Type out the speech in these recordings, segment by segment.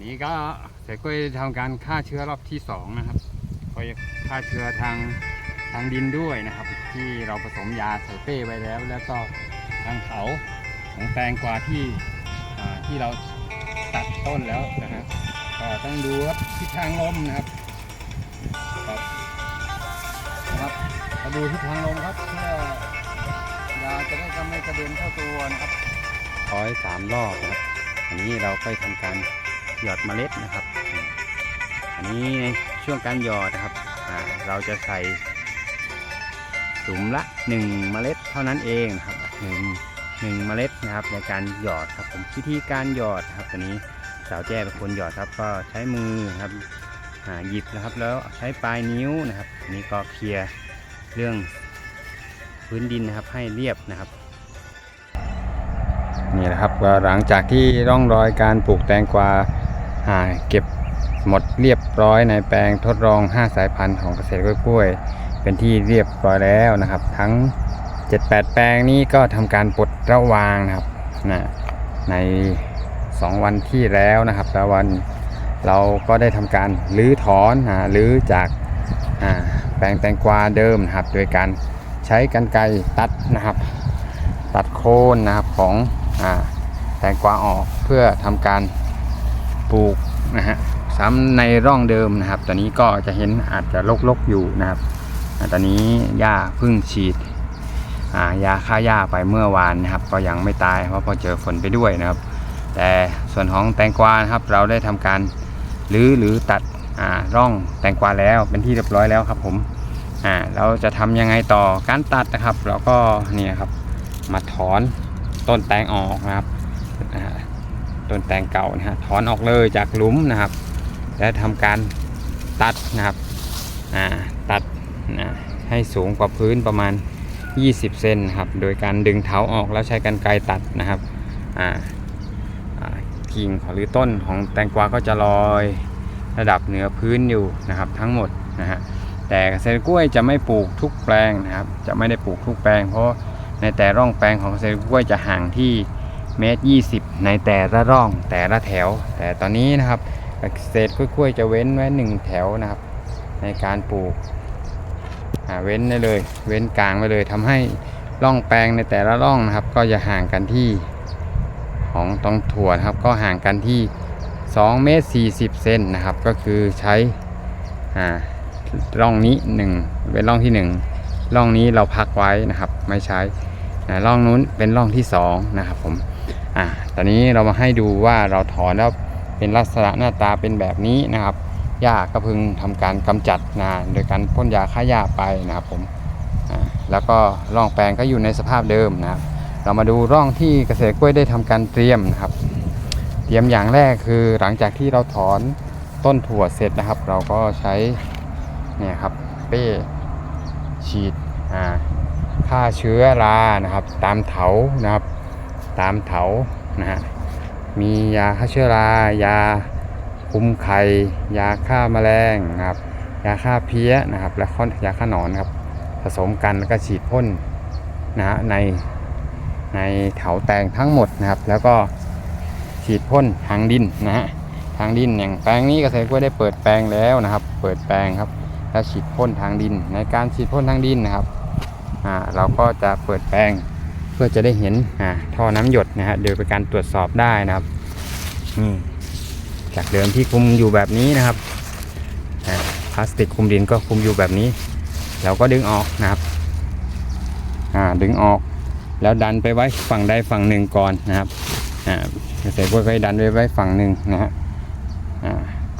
นี้ก็เสร็จก็ทำการฆ่าเชื้อรอบที่สองนะครับก็จะฆ่าเชื้อทางทางดินด้วยนะครับ ที่เราผสมยาใส่เป้ไว้แล้ว แล้วก็ทางเขาของแตงกวาที่ที่เราตัดต้นแล้วนะครับก็ต้องดูครับทิศทางลมนะครับครับนะครับมาดูทิศทางลมครับเพื่อยาจะได้ก็ไม่กระเด็นเข้าตัวนะครับร้อยสามรอบนะครับอันนี้เราค่อยทำการ หยอดเมล็ดนะครับ อันนี้ในช่วงการหยอดนะครับ เราจะใส่สุมละหนึ่งเมล็ดเท่านั้นเองนะครับหนึ่งหนึ่งเมล็ดนะครับ ในการหยอดครับผมวิธีการหยอดครับตัวนี้สาวแจ้เป็นคนหยอดครับ ก็ใช้มือครับหยิบนะครับ แล้วใช้ปลายนิ้วนะครับอันนี้ก็เคลียร์เรื่องพื้นดินนะครับให้เรียบนะครับนี่แหละครับก็หลังจากที่ร่องรอยการปลูกแตงกวา เก็บหมดเรียบร้อยในแปลงทดลอง 5 สายพันธุ์ของเกษตรกล้วยเป็นที่เรียบร้อยแล้วนะครับ ทั้ง 7-8 แปลงนี้ก็ทำการปลดระวางนะครับนะใน 2 วันที่แล้วนะครับแล้ววันเราก็ได้ทำการรื้อถอนอ่ารื้อจากแปลงแตงกวาเดิมนะครับ โดยการใช้กรรไกรตัดนะครับ ตัดโคนนะครับของอแตงกวาออกเพื่อทำการ ปลูกนะฮะซ้ำในร่องเดิมนะครับ ตอนนี้ก็จะเห็นอาจจะลกๆอยู่นะครับอ่าตอนนี้หญ้าเพึ่งฉีดอ่ายาฆ่าหญ้าไปเมื่อวานนะครับ ก็ยังไม่ตายเพราะพอเจอฝนไปด้วยนะครับ แต่ส่วนของแตงกวานะครับเราได้ทำการรื้อหรือตัดอ่าร่องแตงกวาแล้วเป็นที่เรียบร้อยแล้วครับผมอ่าเราจะทำยังไงต่อการตัดนะครับ เราก็เนี่ยครับมาถอนต้นแตงออกนะครับ ต้นแตงเก่านะฮะถอนออกเลยจากหลุมนะครับ และทำการตัดนะครับอ่าตัดนะให้สูงกว่าพื้นประมาณ 20 เซนนะครับโดยการดึงเท้าออกแล้วใช้กรรไกรตัดนะครับอ่ากิ่งหรือต้นของแตงกวาก็จะลอยระดับเหนือพื้นอยู่นะครับทั้งหมดนะฮะแต่เกษตรกล้วยจะไม่ปลูกทุกแปลงนะครับ จะไม่ได้ปลูกทุกแปลง เพราะในแต่ร่องแปลงของเกษตรกล้วยจะห่างที่ เมตรยีในแต่ละร่องแต่ละแถว แต่ตอนนี้นะครับเกษตรกล้วยจะเว้นไว้หนึ่งแถวนะครับ ในการปลูกเว้นได้เลย เว้นกลางไปเลยทำให้ร่องแปลงในแต่ละร่องนะครับ ก็จะห่างกันที่ของตองถั่วนะครับ ก็ห่างกันที่2เมตร40เซนนะครับ ก็คือใช้อ่าร่องนี้หนึ่งเป็นร่องที่หนึ่งร่องนี้เราพักไว้นะครับ ไม่ใช้ร่องนู้นเป็นร่องที่สองนะครับผม อ่าตอนนี้เรามาให้ดูว่าเราถอนแล้วเป็นลักษณะหน้าตาเป็นแบบนี้นะครับหญ้าก็พึงทำการกำจัดนะโดยการพ่นยาฆ่าหญ้าไปนะครับผมอ่าแล้วก็ร่องแปลงก็อยู่ในสภาพเดิมนะครับ เรามาดูร่องที่เกษตรกล้วยได้ทำการเตรียมนะครับ เตรียมอย่างแรกคือหลังจากที่เราถอนต้นถั่วเสร็จนะครับ เราก็ใช้เนี่ยครับเป้ฉีดอ่าฆ่าเชื้อรานะครับ ตามเถานะครับ ตามเถานะฮะมียาฆ่าเชื้อรายาคุมไข่ยาฆ่าแมลงนะครับยาฆ่าเพี้ยนะครับและข้อยาฆ่าหนอนครับผสมกันแล้วก็ฉีดพ่นนะฮะในในเถาแตงทั้งหมดนะครับ แล้วก็ฉีดพ่นทางดินนะฮะทางดินอย่างแปลงนี้เกษตรกล้วยได้เปิดแปลงแล้วนะครับ เปิดแปลงครับแล้วฉีดพ่นทางดิน ในการฉีดพ่นทางดินนะครับอ่าเราก็จะเปิดแปลง พื่อจะได้เห็นอ่าท่อน้ำหยดนะฮะโดยเป็นการตรวจสอบได้นะครับนี่จากเดิมที่คุมอยู่แบบนี้นะครับพลาสติกคุมดินก็คุมอยู่แบบนี้ เราก็ดึงออกนะครับอ่าดึงออกแล้วดันไปไว้ฝั่งใดฝั่งหนึ่งก่อนนะครับอ่าเกษตรกล้วยก็ดันไว้ไว้ฝั่งหนึ่งนะฮะอ่า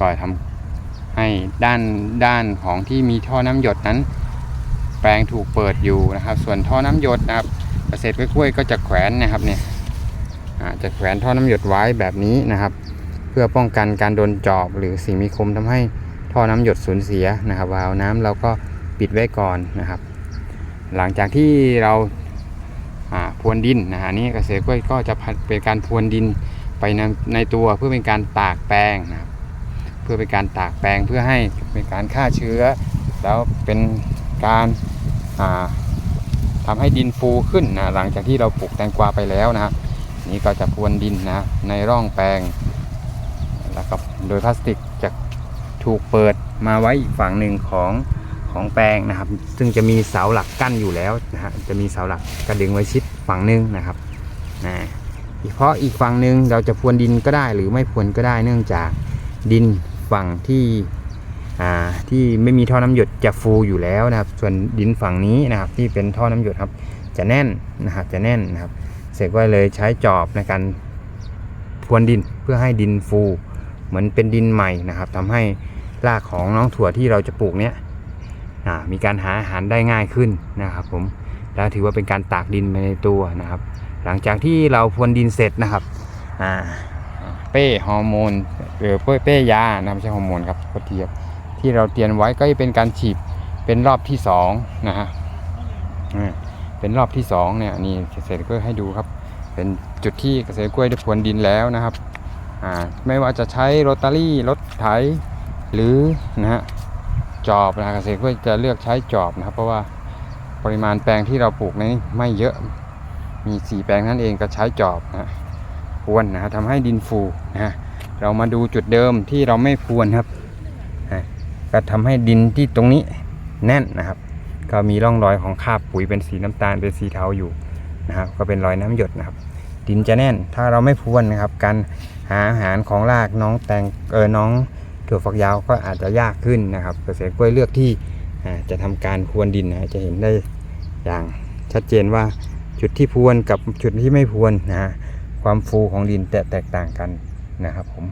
ก่อนทำให้ด้านด้านของที่มีท่อน้ำหยดนั้น แปลงถูกเปิดอยู่นะครับ ส่วนท่อน้ำหยดนะครับ เกษตรกล้วยก็จะแขวนนะครับเนี่ยจะแขวนท่อน้ำหยดไว้แบบนี้นะครับ เพื่อป้องกันการโดนจอบหรือสิ่งมีคมทำให้ท่อน้ำหยดสูญเสียนะครับวาล์วน้ำเราก็ปิดไว้ก่อนนะครับ หลังจากที่เราพรวนดินนะฮะนนี่เกษตรกล้วยก็จะเป็นการพรวนดินไปในในตัวเพื่อเป็นการตากแปลงนะครับเพื่อเป็นการตากแปลงเพื่อให้เป็นการฆ่าเชื้อ แล้วเป็นการ อ่าทำให้ดินฟูขึ้นนะหลังจากที่เราปลูกแตงกวาไปแล้วนะนี่ก็จะพรวนดินนะในร่องแปลงแล้วก็โดยพลาสติกจะถูกเปิดมาไว้อีกฝั่งหนึ่งของของแปลงนะครับ ซึ่งจะมีเสาหลักกั้นอยู่แล้วนะฮะจะมีเสาหลักกระดึงไว้ชิดฝั่งหนึ่งนะครับนะเพราะอีกฝั่งหนึ่งเราจะพรวนดินก็ได้หรือไม่พรวนก็ได้เนื่องจากดินฝั่งที่ ที่ไม่มีท่อน้ำหยดจะฟูอยู่แล้วนะครับ ส่วนดินฝั่งนี้นะครับที่เป็นท่อน้ำหยดครับ จะแน่นนะครับจะแน่นนะครับเสร็จก็เลยใช้จอบในการพรวนดินเพื่อให้ดินฟู เหมือนเป็นดินใหม่นะครับทำให้รากของน้องถั่วที่เราจะปลูกเนี้ยมีการหาอาหารได้ง่ายขึ้นนะครับ ผมแล้วถือว่าเป็นการตากดินไปในตัวนะครับ หลังจากที่เราพรวนดินเสร็จนะครับเป้ฮอร์โมนหรือเป้เป้ยานะไม่ใช่ฮอร์โมนครับก็เทียบ ที่เราเตรียมไว้ก็จะเป็นการฉีดเป็นรอบที่สองนะฮะเป็นรอบที่สองเนี่ยนี่เกษตรกล้วยให้ดูครับ เป็นจุดที่เกษตรกล้วยได้พรวนดินแล้วนะครับอ่าไม่ว่าจะใช้โรตารี่รถไถหรือนะฮะจอบนะเกษตรกล้วยจะเลือกใช้จอบนะครับ เพราะว่าปริมาณแปลงที่เราปลูกนี้ไม่เยอะมีสี่แปลงนั่นเองก็ใช้จอบนะพรวนนะทำให้ดินฟูนะฮะเรามาดูจุดเดิมที่เราไม่พรวนครับ ก็ทำให้ดินที่ตรงนี้แน่นนะครับ ก็มีร่องรอยของคราบปุ๋ยเป็นสีน้ำตาลเป็นสีเทาอยู่นะครับ ก็เป็นรอยน้ำหยดนะครับ ดินจะแน่น ถ้าเราไม่พรวนนะครับ การหาอาหารของรากน้องแตงเออน้องถั่วฝักยาวก็อาจจะยากขึ้นนะครับ เกษตรกล้วยเลือกที่จะทำการพรวนดินนะจะเห็นได้อย่างชัดเจนว่าจุดที่พรวนกับจุดที่ไม่พรวนนะความฟูของดินแตแตกต่างกันนะครับผม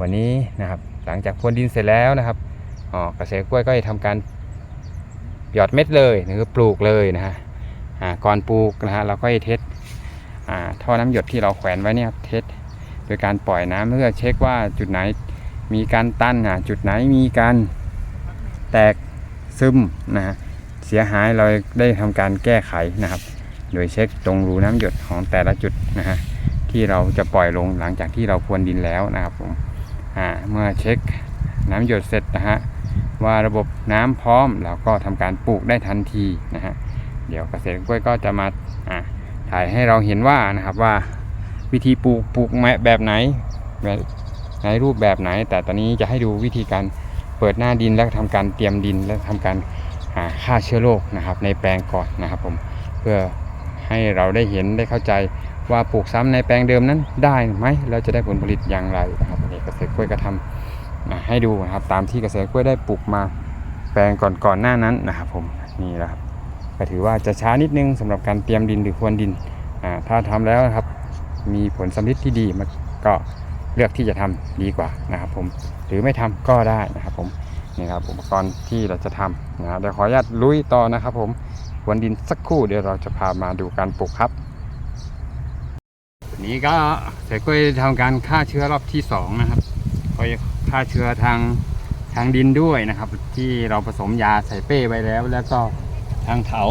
วันนี้นะครับหลังจากพรวนดินเสร็จแล้วนะครับ เกษตรกล้วยก็จะทำการหยอดเม็ดเลยหรือปลูกเลยนะฮะก่อนปลูกนะฮะเราก็จะเทสท่อน้ำหยดที่เราแขวนไว้เนี่ยครับเทสโดยการปล่อยน้ำเพื่อเช็คว่าจุดไหนมีการตันอะจุดไหนมีการแตกซึมนะฮะเสียหายเราได้ทำการแก้ไขนะครับ โดยเช็คตรงรูน้ำหยดของแต่ละจุดนะฮะที่เราจะปล่อยลงหลังจากที่เราพรวนดินแล้วนะครับผมเมื่อเช็คน้ำหยดเสร็จนะฮะ ว่าระบบน้ำพร้อมเราก็ทำการปลูกได้ทันทีนะฮะเดี๋ยวเกษตรกล้วยก็จะมาถ่ายให้เราเห็นว่านะครับว่าวิธีปลูกปลูกแบบไหนแบบในรูปแบบไหน แต่ตอนนี้จะให้ดูวิธีการเปิดหน้าดินและทำการเตรียมดินและทำการหาฆ่าเชื้อโรคนะครับ ในแปลงก่อนนะครับผมเพื่อให้เราได้เห็นได้เข้าใจว่าปลูกซ้ำในแปลงเดิมนั้นได้ไหมเราจะได้ผลผลิตอย่างไรนะครับเดี๋ยวเกษตรกล้วยก็ทำมา ให้ดูนะครับตามที่เกษตรกล้วยได้ปลูกมาแปลงก่อนก่อนหน้านั้นนะครับผมนี่แหละครับก็ถือว่าจะช้านิดนึงสำหรับการเตรียมดินหรือพรวนดินถ้าทำแล้วครับมีผลสำลิดที่ดีมันก็เลือกที่จะทำดีกว่านะครับผมหรือไม่ทำก็ได้นะครับผมนี่ครับอุปกรณ์ที่เราจะทำนะครับเดี๋ยวขออนุญาตลุยต่อนะครับผมพรวนดินสักครู่เดี๋ยวเราจะพามาดูการปลูกครับ นี้ก็เกษตรกล้วยทำการฆ่าเชื้อรอบที่สองนะครับก็ ฆ่าเชื้อทางทางดินด้วยนะครับ ที่เราผสมยาใส่เป้ไว้แล้ว แล้วก็ทางเถา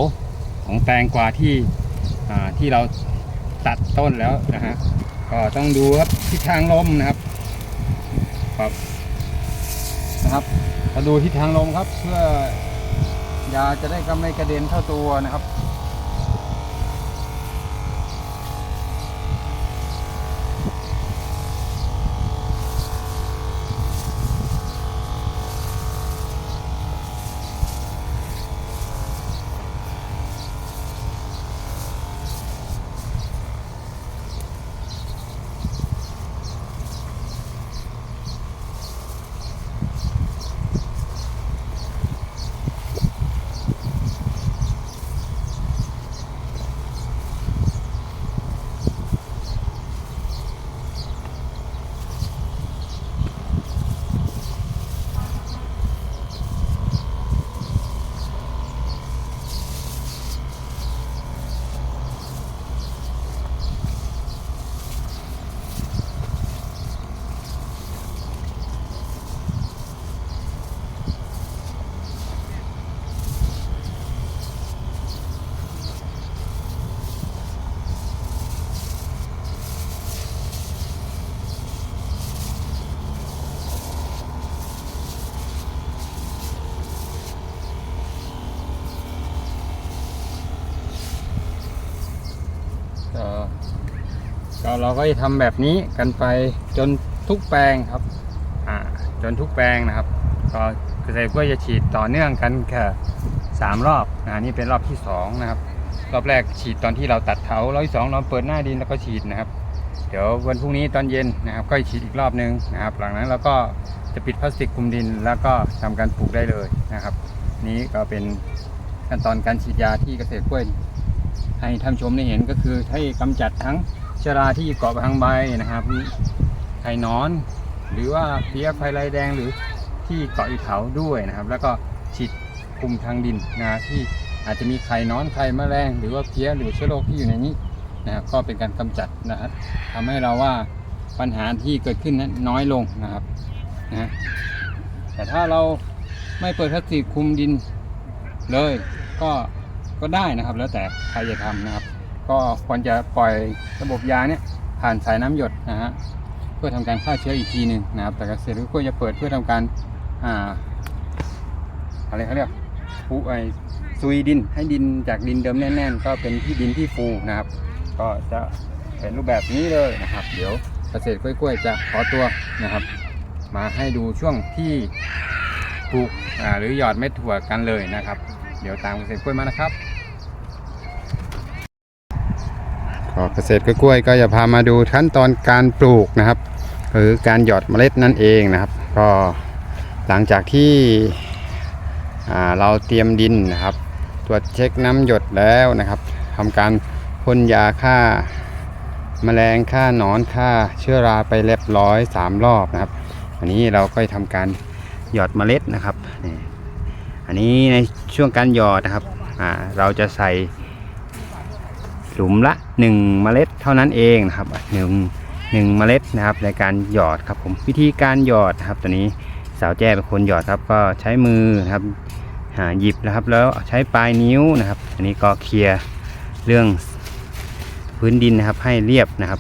ของแตงกวาที่ที่เราตัดต้นแล้วนะฮะก็ต้องดูครับทิศทางลมนะครับครับนะครับมาดูทิศทางลมครับ เพื่อยาจะได้ก็ไม่กระเด็นเข้าตัวนะครับ ก็ก็ เราก็จะทำแบบนี้กันไปจนทุกแปลงครับจนทุกแปลงนะครับก็เกษตรกล้วยจะฉีดต่อเนื่องกันแค่สามรอบนะนี่เป็นรอบที่สองนะครับ รอบแรกฉีดตอนที่เราตัดเถารอบที่สองเราเปิดหน้าดินแล้วก็ฉีดนะครับ เดี๋ยววันพรุ่งนี้ตอนเย็นนะครับก็ฉีดอีกรอบนึงนะครับ หลังนั้นเราก็จะปิดพลาสติกคลุมดิน แล้วก็ทำการปลูกได้เลยนะครับ นี้ก็เป็นขั้นตอนการฉีดยาที่เกษตรกล้วยให้ท่านชมได้เห็นก็คือให้กำจัดทั้ง ชราที่เกาะไปทางใบนะครับไข่นอน หรือว่าเพลี้ยไฟลายแดงหรือที่เกาะอยู่เถาด้วยนะครับ แล้วก็ฉีดคุมทางดินนะที่อาจจะมีไข่นอนไข่แมลง หรือว่าเพลี้ยหรือเชื้อโรคที่อยู่ในนี้นะครับก็เป็นการกำจัดนะครับทำให้เราว่าปัญหาที่เกิดขึ้นนั้นน้อยลงนะครับนะแต่ถ้าเราไม่เปิดพลาสติกคุมดินเลย ก็ก็ได้นะครับ แล้วแต่ใครจะทำนะครับ ก็ควรจะปล่อยระบบยาเนี่ยผ่านสายน้ำหยดนะฮะเพื่อทำการฆ่าเชื้ออีกทีหนึ่งนะครับแต่เกษตรกล้วยจะเปิดเพื่อทำการอ่าอะไรเขาเรียกฟูไอซุยดินให้ดินจากดินเดิมแน่น ๆ ก็เป็นที่ดินที่ฟูนะครับ ก็จะเป็นรูปแบบนี้เลยนะครับ เดี๋ยวเกษตรกล้วยๆจะขอตัวนะครับ มาให้ดูช่วงที่ปลูกหรือหยอดเม็ดถั่วกันเลยนะครับ เดี๋ยวตามเกษตรกล้วยมานะครับ ก็เกษตรกล้วยก็จะพามาดูขั้นตอนการปลูกนะครับ หรือการหยอดเมล็ดนั่นเองนะครับ ก็หลังจากที่เราเตรียมดินนะครับ ตรวจเช็คน้ำหยดแล้วนะครับทำการพ่นยาฆ่าแมลงฆ่าหนอนฆ่าเชื้อราไปเรียบร้อยสามรอบนะครับ อันนี้เราก็ทำการหยอดเมล็ดนะครับนี่อันนี้ในช่วงการหยอดนะครับเราจะใส่ หลุมละ 1 เมล็ดเท่านั้นเองนะครับหนึ่งหนึ่งเมล็ดนะครับในการหยอดครับผมวิธีการหยอดครับตัวนี้สาวแจ้เป็นคนหยอดครับก็ใช้มือนะครับหาหยิบนะครับ แล้วใช้ปลายนิ้วนะครับ อันนี้ก็เคลียร์เรื่องพื้นดินนะครับให้เรียบนะครับ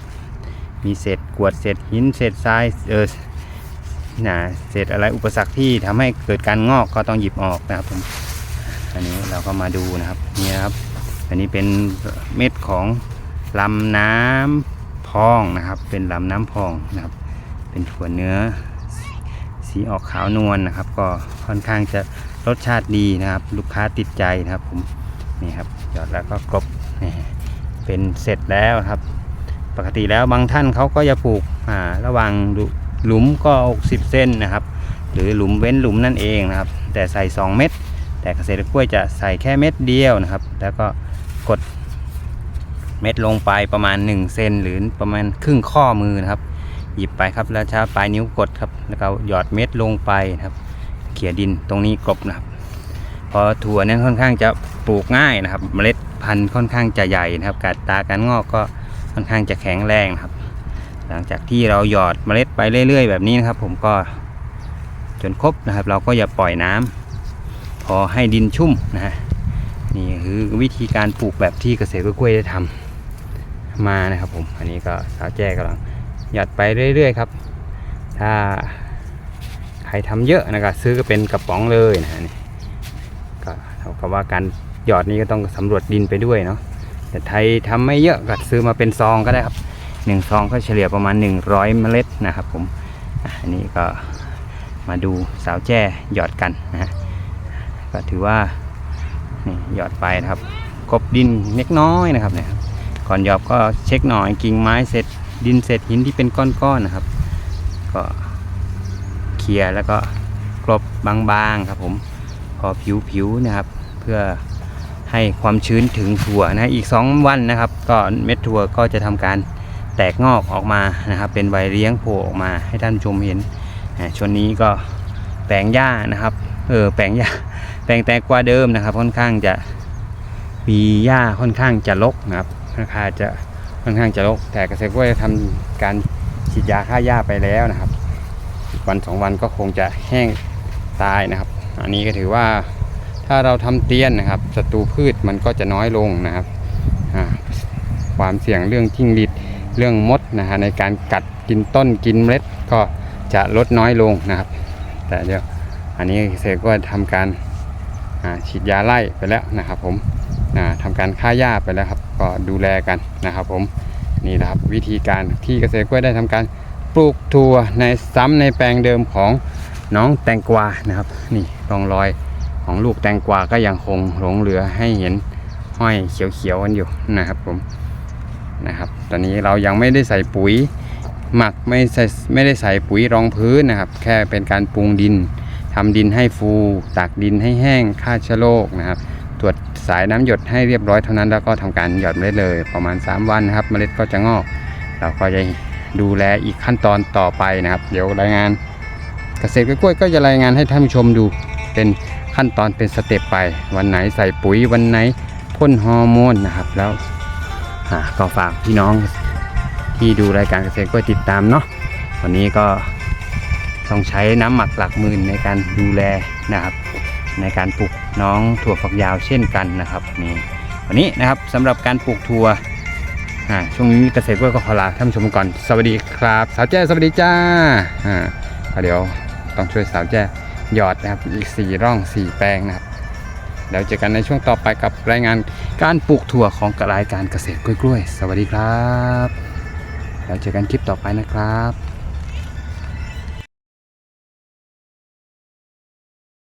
มีเศษกวดเศษหินเศษทรายเออนะเศษอะไรอุปสรรคที่ทำให้เกิดการงอกก็ต้องหยิบออกนะครับผมอันนี้เราก็มาดูนะครับนี่นะครับ อันนี้เป็นเม็ดของลำน้ำพองนะครับ เป็นลำน้ำพองนะครับ เป็นถั่วเนื้อสีออกขาวนวลนะครับ ก็ค่อนข้างจะรสชาติดีนะครับ ลูกค้าติดใจนะครับผมนี่ครับหยอดแล้วก็กรบเป็นเสร็จแล้วครับ ปกติแล้วบางท่านเขาก็จะปลูกอ่าระหว่างหลุมก็ 60 เส้นนะครับ หรือหลุมเว้นหลุมนั่นเองนะครับ แต่ใส่ 2 เม็ดแต่เกษตรกล้วยจะใส่แค่เม็ดเดียวนะครับ แล้วก็ กดเม็ดลงไปประมาณ1เซนหรือประมาณครึ่งข้อมือนะครับ หยิบไปครับแล้วใช้ปลายนิ้วกดครับแล้วก็หยอดเม็ดลงไปนะครับ เขี่ยดินตรงนี้กลบนะครับพอถั่วนั้นค่อนข้างจะปลูกง่ายนะครับ เมล็ดพันธุ์ค่อนข้างจะใหญ่นะครับ การตาการงอกก็ค่อนข้างจะแข็งแรงนะครับ หลังจากที่เราหยอดเมล็ดไปเรื่อย ๆ แบบนี้นะครับ ผมก็จนครบนะครับ เราก็อย่าปล่อยน้ำพอให้ดินชุ่มนะฮะ นี่คือวิธีการปลูกแบบที่เกษตรกล้วยได้ทำมานะครับผม อันนี้ก็สาวแจ้กำลังหยอดไปเรื่อยๆครับ ถ้าใครทำเยอะนะครับซื้อก็เป็นกระป๋องเลยนะฮะนี่ก็เท่ากับว่าการหยอดนี้ก็ต้องสำรวจดินไปด้วยเนาะแต่ไทยทำไม่เยอะก็ซื้อมาเป็นซองก็ได้ครับหนึ่งซองก็เฉลี่ยประมาณ 100 เมล็ดนะครับผมอันนี้ก็มาดูสาวแจ้หยอดกันนะก็ถือว่า นี่หยอดไปนะครับกบดินเล็กน้อยนะครับเนี่ยก่อนหยอดก็เช็คหน่อยกิ่งไม้เสร็จดินเศษหินที่เป็นก้อนๆนะครับ ก็เคลียร์แล้วก็กลบบางๆครับผมพอผิวๆนะครับ เพื่อให้ความชื้นถึงถั่วนะอีก 2 วันนะครับ ก็เม็ดถั่วก็จะทำการแตกงอกออกมานะครับ เป็นใบเลี้ยงโผล่ออกมาให้ท่านชมเห็นช่วงนี้ก็แปลงหญ้านะครับเออแปลงหญ้า แปลงแตงกว่าเดิมนะครับ ค่อนข้างจะมีหญ้าค่อนข้างจะรกนะครับราคาจะค่อนข้างจะรก แต่เกษตรกล้วยทำการฉีดยาฆ่าหญ้าไปแล้วนะครับ วันสองวันก็คงจะแห้งตายนะครับ อันนี้ก็ถือว่าถ้าเราทำเตียนนะครับศัตรูพืชมันก็จะน้อยลงนะครับความเสี่ยงเรื่องจิ้งหรีดเรื่องมดนะฮะในการกัดกินต้นกินเมล็ดก็จะลดน้อยลงนะครับ แต่เดี๋ยวอันนี้เกษตรก็ทำการ ฉีดยาไล่ไปแล้วนะครับ ผมอ่าทำการฆ่าหญ้าไปแล้วครับ ก็ดูแลกันนะครับ ผมนี่นะครับวิธีการที่เกษตรกล้วยได้ทำการปลูกถั่วในซ้ำในแปลงเดิมของน้องแตงกวานะครับ นี่ร่องรอยของลูกแตงกวาก็ยังคงหลงเหลือให้เห็นห้อยเขียวๆกันอยู่นะครับ ผมนะครับ ตอนนี้เรายังไม่ได้ใส่ปุ๋ยหมักไม่ใส่ไม่ได้ใส่ปุ๋ยรองพื้นนะครับ แค่เป็นการปรุงดิน ทำดินให้ฟูตากดินให้แห้งฆ่าเชื้อโรคนะครับ ตรวจสายน้ำหยดให้เรียบร้อยเท่านั้นแล้วก็ทำการหยอดเมล็ดเลย ประมาณ 3 วันนะครับ เมล็ดก็จะงอก เราก็จะดูแลอีกขั้นตอนต่อไปนะครับ เดี๋ยวรายงานเกษตรกล้วยก็จะรายงานให้ท่านผู้ชมดูเป็นขั้นตอนเป็นสเต็ปไป วันไหนใส่ปุ๋ยวันไหนพ่นฮอร์โมนนะครับแล้วก็ฝากพี่น้องที่ดูรายการเกษตรกล้วยติดตามเนาะวันนี้ก็ ต้องใช้น้ำหมักหลักหมื่นในการดูแลนะครับ ในการปลูกน้องถั่วฝักยาวเช่นกันนะครับนี่วันนี้นะครับสำหรับการปลูกถั่วช่วงนี้เกษตรกล้วยก็ขอลาท่านผู้ชมก่อน สวัสดีครับ สาวแจ้สวัสดีจ้าอ่าเดี๋ยวต้องช่วยสาวแจ้หยอดนะครับอีกสี่ร่องสี่แปลงนะครับเดี๋ยวเจอกันในช่วงต่อไปกับรายงานการปลูกถั่วของรายการเกษตรกล้วยๆ สวัสดีครับ แล้วเจอกันคลิปต่อไปนะครับ